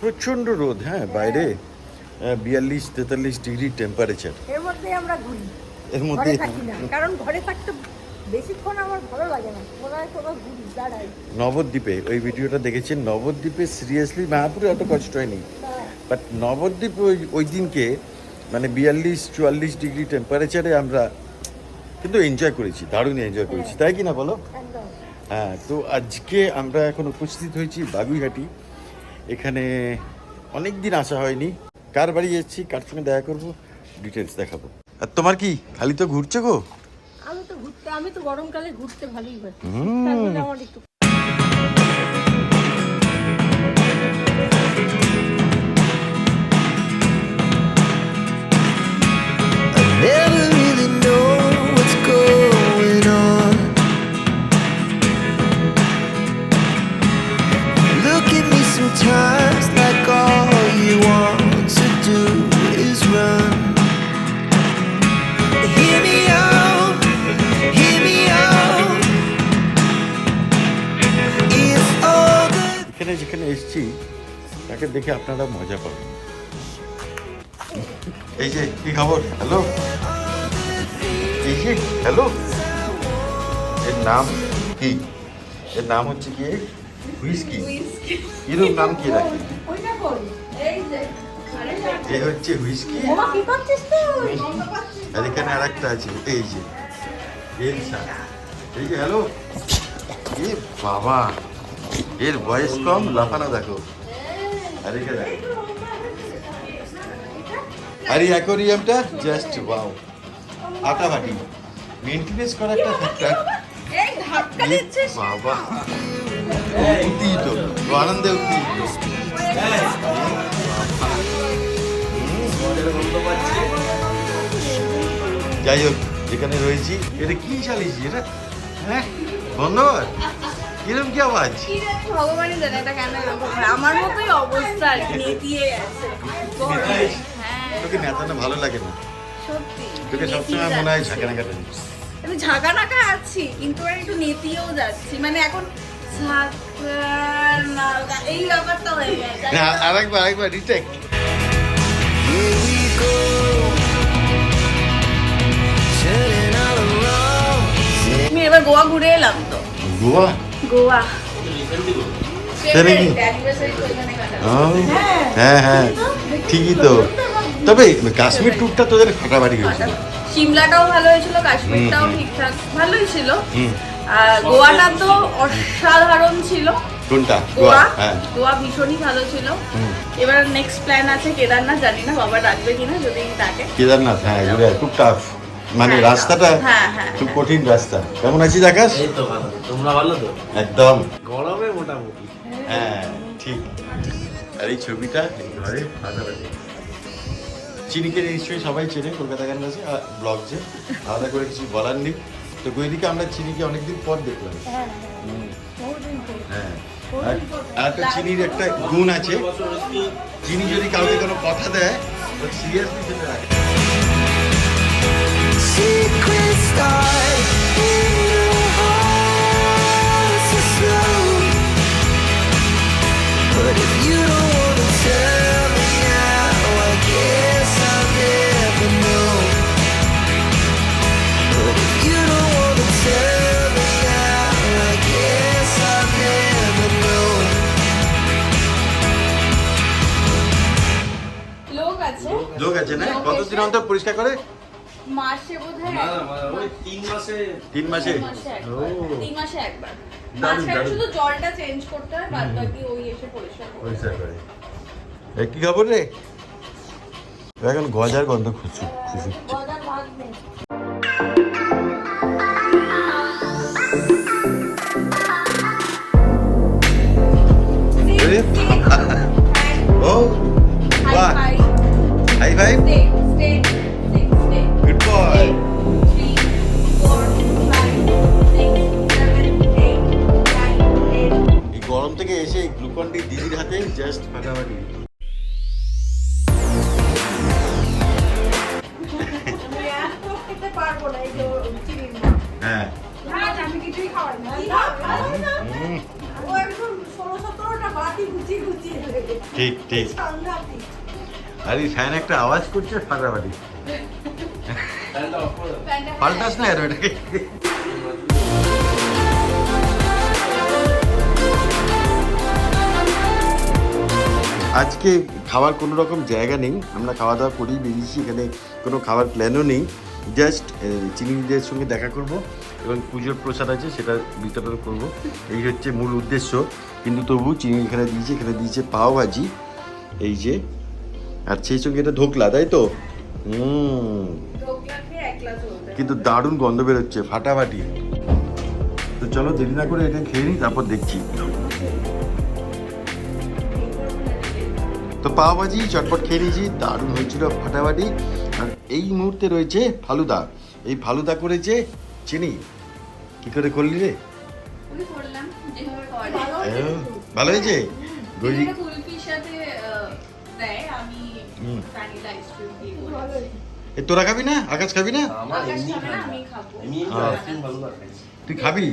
প্রচণ্ড রোদ হ্যাঁ বাইরে বিয়াল্লিশ তেতাল্লিশ ডিগ্রি টেম্পারেচার এর মধ্যে আমরা ঘুরি। এর মধ্যে কারণ ঘরে থাকতে বেশিক্ষণ আমার ভালো লাগে না। কোথায় কোথাও ঘুরি দাঁড়াই। নবদ্বীপে ওই ভিডিওটা দেখেছেন? নবদ্বীপে সিরিয়াসলি মায়াপুরে অত কষ্ট হয়নি। বাট নবদ্বীপ ওই ওই দিনকে মানে বিয়াল্লিশ চুয়াল্লিশ ডিগ্রি টেম্পারেচারে আমরা কিন্তু এনজয় করেছি দারুণ এনজয় করেছি। তাই কি না বলো? হ্যাঁ তো আজকে আমরা এখন উপস্থিত হয়েছি বাগুইহাটি। এখানে অনেক দিন আসা হয়নি। কার বাড়ি যাচ্ছি কার সঙ্গে দেখা করব ডিটেলস দেখাবো। আর তোমার কি খালি তো ঘুরছে গো? আমি তো ঘুরতে আমি তো গরমকালে ঘুরতে ভালোই হয় হুম। আমার একটু তাকে দেখে আপনারা মজা পাবেন। এই যে কি খবর? হ্যালো এই যে হ্যালো এর নাম কি? এর নাম হচ্ছে কি? হুইস্কি। কিরম নাম কি রাখি? এই এ হচ্ছে হুইস্কি। আর এখানে আর একটা আছে এই যে এলসা এই যে হ্যালো এ বাবা এর বয়স কম লাফানো দেখো। আর একে দেখো আর এই অ্যাকোরিয়ামটা জাস্ট ওয়াও আটাবাটি মেনটেনেন্স করা একটা ফ্যাক্টর বাবা। উত্তেজিত। ও আনন্দে উত্তেজিত। যাই হোক যেখানে রয়েছি এটা কি চালিয়েছি এটা হ্যাঁ বন্ধ কর কিরম কি আওয়াজ? ভগবানই জানে এটা কেন এরকম আমার মতোই অবস্থা আর কি, নেতিয়ে গেছে হ্যাঁ তোকে নেতানো ভালো লাগে না। সত্যি। তোকে সবসময় মনে হয়। ঝাঁকা নাকা আমি ঝাঁকা নাকা আছি কিন্তু আর একটু নেতিয়েও যাচ্ছি। মানে এখন এই ব্যাপারটা হয়ে গেছে। আরেকবার আরেকবার retake Here we go, turning all around. আমি এবার গোয়া ঘুরে এলাম তো। গোয়া? গোয়া। ও, হ্যাঁ। হ্যাঁ ঠিকই তো। তবে কাশ্মীর ট্যুরটা তোদের ফাটাফাটি হয়েছিল। সিমলাটাও ভালো হয়েছিল কাশ্মীরটাও। ঠিকঠাক ভালোই ছিল। আর গোয়াটা তো অসাধারণ ছিল। কোনটা? গোয়া। গোয়া হ্যাঁ। গোয়া ভীষণই ভালো ছিল। এবার নেক্সট প্ল্যান আছে কেদারনাথ জানি না বাবা ডাকবে কিনা যদি ডাকে। কেদারনাথ হ্যাঁ খুব টাফ মানে হ্যাঁ, রাস্তাটা হ্যাঁ, হ্যাঁ, খুব। কঠিন রাস্তা। কেমন আছিস আকাশ? এই তো ভালো। তোমরা ভালো তো? একদম। গরমে মোটামুটি। হ্যাঁ ঠিক। আর এই ছবিটা ঘরে ফাটাফাটি চিনিকে নিশ্চয়ই সবাই চেনে কলকাতা গান আছে ব্লগ যে। আলাদা করে কিছু বলার নেই। তো গৈদিকে আমরা চিনিকে অনেকদিন পর দেখলাম। হ্যাঁ হ্যাঁ। আর- একটা চিনির একটা গুণ আছে। চিনি যদি কাউকে কোনো কথা দেয় তো সিরিয়াসলি সেটা রাখে। লোক আছে? না? কতদিন অন্তর পরিষ্কার করে? মাসে বোধহয় না না মানে ওই তিন মাসে। তিন মাসে? তিন মাসে একবার ও। তিন মাসে একবার। মাঝখানে শুধু জলটা চেঞ্জ করতে হয় বাদ বাকি ওই এসে পরিষ্কার করে পরিষ্কার করে। এ কি খবর রে? এখন গজার গন্ধ খুশু খুশু গজার ভাগ নেই। ও বাহ। হাই ঠিক ঠিক। আর, ফ্যান একটা আওয়াজ করছে, ফাটাফাটি। পাল্টাস না আর ওটাকে আজকে খাওয়ার কোনো রকম জায়গা নেই, আমরা খাওয়া দাওয়া করেই বেরিয়েছি, এখানে কোনো খাবার প্ল্যানও নেই। জাস্ট চিনিদের সঙ্গে দেখা করব এবং পুজোর প্রসাদ আছে, সেটা বিতরণ করব। এই হচ্ছে মূল উদ্দেশ্য। কিন্তু তবু চিনি এখানে দিয়েছে এখানে দিয়েছে পাও ভাজি। এই যে, আর সেই সঙ্গে এটা ঢোকলা, তাই তো? হুম। কিন্তু দারুণ গন্ধ বেরোচ্ছে, ফাটাফাটি। তো চলো দেরি না করে এটা খেয়ে নিই, তারপর দেখছি। তো পাও ভাজি চটপট খেয়ে নিয়েছি দারুণ হয়েছিল ফাটাফাটি। আর এই মুহূর্তে রয়েছে ফালুদা। এই ফালুদা করেছে চিনি। কি করে করলি রে? ভালো হয়েছে হ্যাঁ, হয়েছে? দই। এ তোরা খাবি না? আকাশ খাবি না? হ্যাঁ। আইসক্রিম ভালো লাগে তুই খাবি?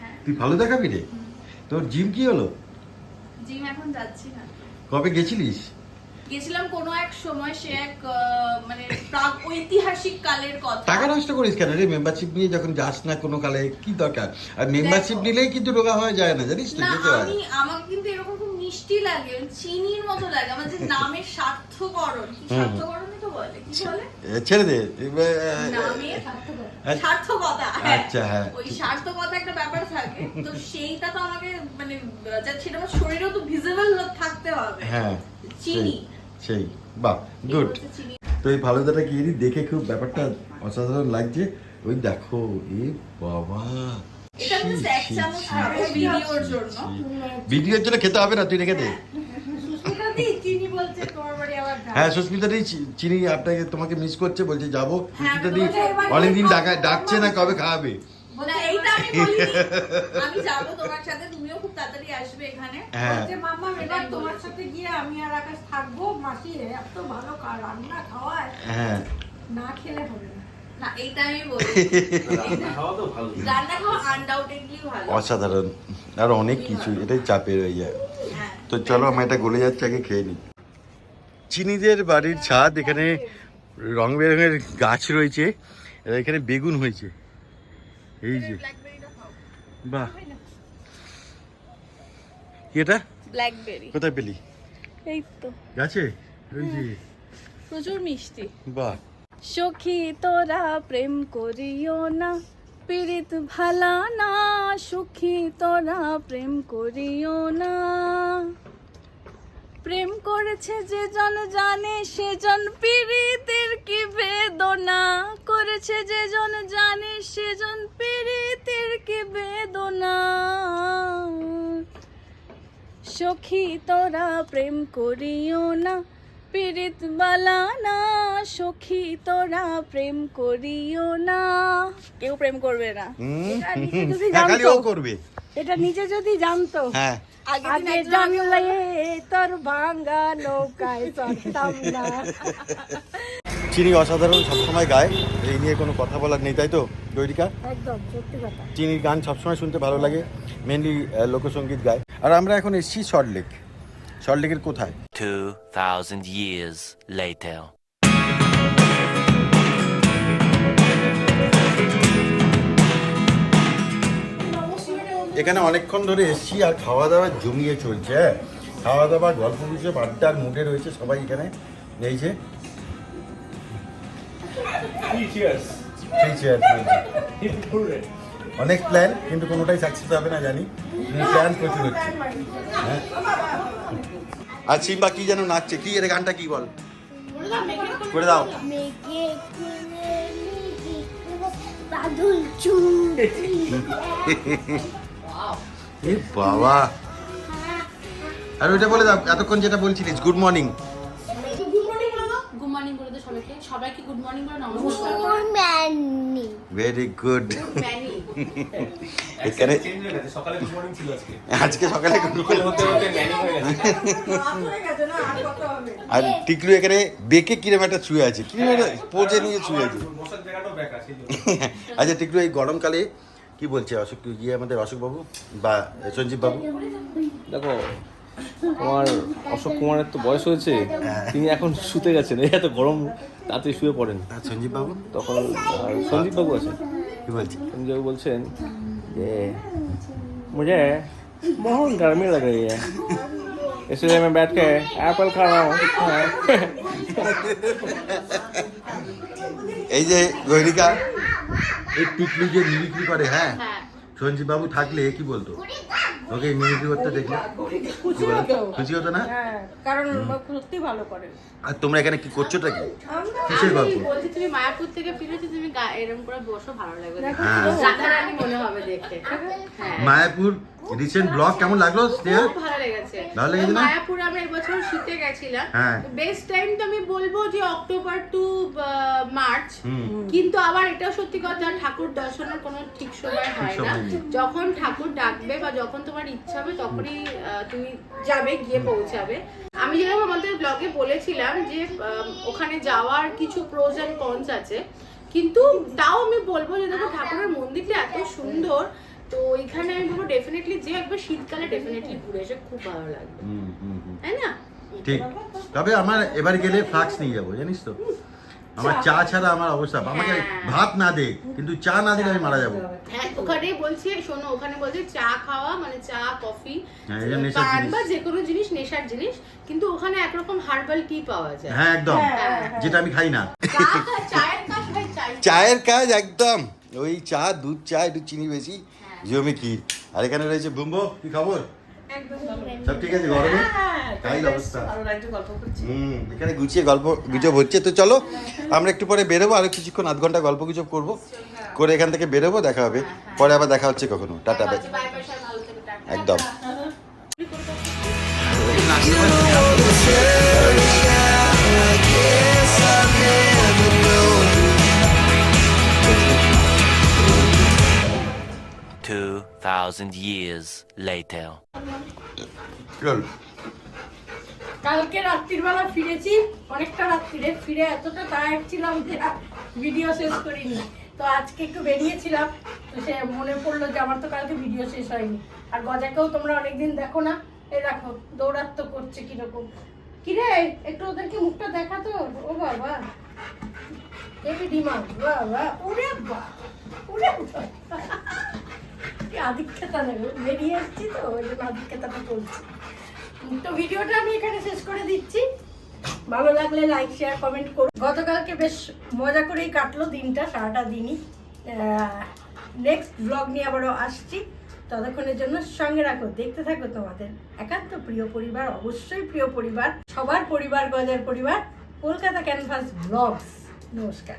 হ্যাঁ। তুই ফালুদা খাবি রে? তোর জিম কি হলো? জিম এখন যাচ্ছি না। কবে গেছিলিস? গেছিলাম কোনো এক সময় সে এক মানে প্রাক ঐতিহাসিক কালের কথা। টাকা নষ্ট করিস কেন রে? মেম্বারশিপ নিয়ে যখন যাস না কোনো কালে কি দরকার? আর মেম্বারশিপ নিলেই কিন্তু রোগা হয়ে যায় না জানিস তো যেতে হয়। আমি আমাকে কিন্তু এরকম খুব মিষ্টি লাগে চিনির মতো লাগে। আমার যে নামের সার্থকরণ কি হুম। ছেড়ে দে আচ্ছা। সার্থকতা। হ্যাঁ। আচ্ছা, হ্যাঁ। ওই সার্থকতা একটা ব্যাপার থাকে। তো সেইটা তো আমাকে মানে সেটা আমার শরীরেও তো ভিজিবল থাকতে হবে। হ্যাঁ চিনি। সেই- বাহ গুড তো এই ফালুদাটা কি দেখে খুব ব্যাপারটা অসাধারণ লাগছে? ওই দেখো এ বাবা। ভিডিওর জন্য। ছি। ভিডিওর জন্য খেতে হবে না তুই রেখে দে সুস্মিতা দি চিনি বলছে তোমার বাড়ি আবার যাবে। হ্যাঁ সুস্মিতা দি চিনি আপনাকে তোমাকে মিস করছে বলছে যাব। হ্যাঁ, সুস্মিতা দি অনেকদিন ডাকা ডাকছে না কবে খাওয়াবে? আমি যাব তোমার সাথে তুমিও খুব তাড়াতাড়ি আসবে এখানে। হ্যাঁ। মাম্মা এবার তোমার সাথে গিয়ে আমি আর আকাশ থাকব। মাসি এত ভালো রান্না খাওয়ায়। হ্যাঁ। না খেলে হবে না। না এইটা আমি বলি রান্না খাওয়া তো ভালো। রান্না খাওয়া আনডাউটেডলি ভালো। অসাধারণ। আর অনেক কিছু এটাই চাপের হয়ে যায় হ্যাঁ। তো চলো আমার এটা গলে যাচ্ছে আগে খেয়ে নিই। চিনিদের বাড়ির ছাদ এখানে রং বেরঙের গাছ রয়েছে এখানে বেগুন হয়েছে। এই যে। বাহ। এটা? ব্ল্যাকবেরি কোথায় পেলি? এই তো। গাছে? ওই যে। প্রচুর মিষ্টি। বাহ। সখী তোরা প্রেম করিও না পীড়িত ভালা না। সুখী তোরা প্রেম করিও না। প্রেম করেছে যে জন জানে সেজন পীড়িতের কি বেদনা? করেছে যে জন জানে সেজন পীড়িতের কি বেদনা? সখী তোরা প্রেম করিও না পীড়িত বালা না। সখী তোরা প্রেম করিও না। কেউ প্রেম করবে না। এটা নিজে যদি জানতো। করবে। এটা নিজে যদি জানতো। হ্যাঁ। আগে জানলে তোর ভাঙ্গা নৌকায় চড়তাম না। চিনি অসাধারণ সবসময় গায়। এই নিয়ে কোনো কথা বলার নেই তাই তো গৈরিকা একদম সত্যি কথা। চিনির গান সবসময় শুনতে ভালো লাগে মেনলি লোকসঙ্গীত গায়। আর আমরা এখন এসেছি সল্টলেক সল্টলেকের কোথায়? 2,000 years later. এখানে অনেকক্ষণ ধরে এসেছি আর খাওয়া দাওয়া জমিয়ে চলছে হ্যাঁ। খাওয়া দাওয়া গল্প গুজব আড্ডার মুডে রয়েছে সবাই এখানে। এই যে। অনেক প্ল্যান কিন্তু কোনোটাই সাকসেস হবে না জানি। প্ল্যান প্রচুর হচ্ছে। হ্যাঁ। আর সিম্বা কি যেন নাচছে? কি এর গানটা কি বল? করে দাও। বাদল এ বাবা। আর ওইটা বলে দাও এতক্ষণ যেটা বলছিলিস গুড মর্নিং গুড মর্নিং বলে দে সবাইকে। সবাইকে গুড মর্নিং বলে নমস্কার। ম্যানি ভেরি গুড এখানে চেঞ্জ গেছে সকালে গুড মর্নিং ছিল আজকে। আজকে সকালে। হতে হতে ম্যানি হয়ে গেছে। আর কত হবে আর টিকলু এখানে বেকে কিরম একটা শুয়ে আছে কিরম একটা পোজে নিয়ে ছুঁয়ে আছে। আচ্ছা টিকলু এই গরমকালে কি কি বলছে অশোক গিয়ে আমাদের অশোক বাবু বা সঞ্জীব বাবু দেখো তোমার অশোক কুমারের তো বয়স হয়েছে তিনি এখন শুতে গেছেন এই এত গরম তাতে শুয়ে পড়েন আর সঞ্জীব বাবু তখন আর সন্দীপ বাবু আছেন কি বলছে সন্দীপ বাবু বলছেন যে मुझे बहुत गर्मी लग रही है इसलिए मैं बैठ के एप्पल खा रहा हूँ এই যে গৈরিকা এই টিকলি যে মিমিক্রি করে হ্যাঁ? হ্যাঁ। সঞ্জীব বাবু থাকলে কি বলতো? ওকে করতে দেখলে খুশি হতো খুশি হতো না। হ্যাঁ কারণ সত্যি ভালো করে। আর তোমরা এখানে কি করছোটা কি? কিসের আমি গল্প বলছি তুমি মায়াপুর থেকে ফিরেছো তুমি এরম করে বসো ভালো লাগবে দেখো। হ্যাঁ। মনে হবে দেখতে। হ্যাঁ। মায়াপুর রিসেন্ট ব্লগ কেমন লাগল স্নেহা? ভালো লেগেছে। ভালো লেগেছে না? মায়াপুর আমরা এবছর শীতে গেছিলাম। হ্যাঁ। বেস্ট টাইম তো আমি বলব যে অক্টোবর টু মার্চ কিন্তু আবার এটাও সত্যি কথা ঠাকুর দর্শনের কোনো ঠিক সময় হয় না। সময় যখন ঠাকুর ডাকবে বা যখন তোমার ইচ্ছা হবে তখনই তুমি যাবে গিয়ে পৌঁছাবে। আমি যেরকম আমাদের ব্লগে বলেছিলাম যে ওখানে যাওয়ার কিছু প্রোজ অ্যান্ড কনস আছে। কিন্তু তাও আমি বলব যে দেখো ঠাকুরের মন্দিরটা এত সুন্দর তো ওইখানে আমি বলব ডেফিনেটলি যে একবার শীতকালে ডেফিনেটলি ঘুরে এসে খুব ভালো লাগবে। তাই না? ঠিক। তবে আমার এবার গেলে ফ্লাক্স নিয়ে যাব জানিস তো? আমার চা ছাড়া আমার অবস্থা আমাকে হ্যাঁ। ভাত না দে কিন্তু চা না দিলে আমি মারা যাব। হ্যাঁ ওখানে বলছে শোনো ওখানে বলছে চা খাওয়া মানে চা কফি হ্যাঁ, পান। বা যে কোনো জিনিস নেশার জিনিস কিন্তু ওখানে একরকম হার্বাল টি পাওয়া যায়। হ্যাঁ একদম। যেটা আমি খাই না। চায়ের কাজ ভাই চাই। চায়ের কাজ একদম। ওই চা দুধ চা একটু চিনি বেশি জমি কি আর এখানে রয়েছে বুম্বো কি খবর? সব ঠিক আছে গরমে হ্যাঁ তাই অবস্থা। হুম এখানে গুছিয়ে গল্প গুজব হচ্ছে। তো চলো আমরা একটু পরে বেরোবো আরও কিছুক্ষণ আধ ঘণ্টা গল্প গুজব করব। করে এখান থেকে বেরোবো দেখা হবে। পরে আবার দেখা হচ্ছে কখনো। বাই টাটা। একদম। Two thousand years later. চল। কালকে রাত্রির বেলা ফিরেছি অনেকটা রাত্রিরে। ফিরে এতটা টায়ার্ড ছিলাম যে ভিডিও শেষ করিনি। তো আজকে একটু বেরিয়েছিলাম তো সে মনে পড়ল যে আমার তো কালকে ভিডিও শেষ হয়নি। আর গজাকেও তোমরা অনেকদিন দেখো না এই দেখো দৌড়াত্ম করছে কীরকম। কিরে একটু ওদেরকে মুখটা দেখাতো ও বাবা। এবি ডিমা বাবা। ওরে বা ওরে আধিক্যতা নেবে বেরিয়ে এসছি তো, ওই জন্য আধিক্যতাটা করছি। তো ভিডিওটা আমি এখানে শেষ করে দিচ্ছি। ভালো লাগলে লাইক শেয়ার কমেন্ট করুন গতকালকে বেশ মজা করেই কাটলো দিনটা, সারাটা দিনই। নেক্সট ব্লগ নিয়ে আবারও আসছি। ততক্ষণের জন্য সঙ্গে রাখো, দেখতে থাকো তোমাদের। একান্ত প্রিয় পরিবার, অবশ্যই প্রিয় পরিবার, সবার পরিবার, গজার পরিবার। কলকাতা ক্যানভাস ব্লগস নমস্কার।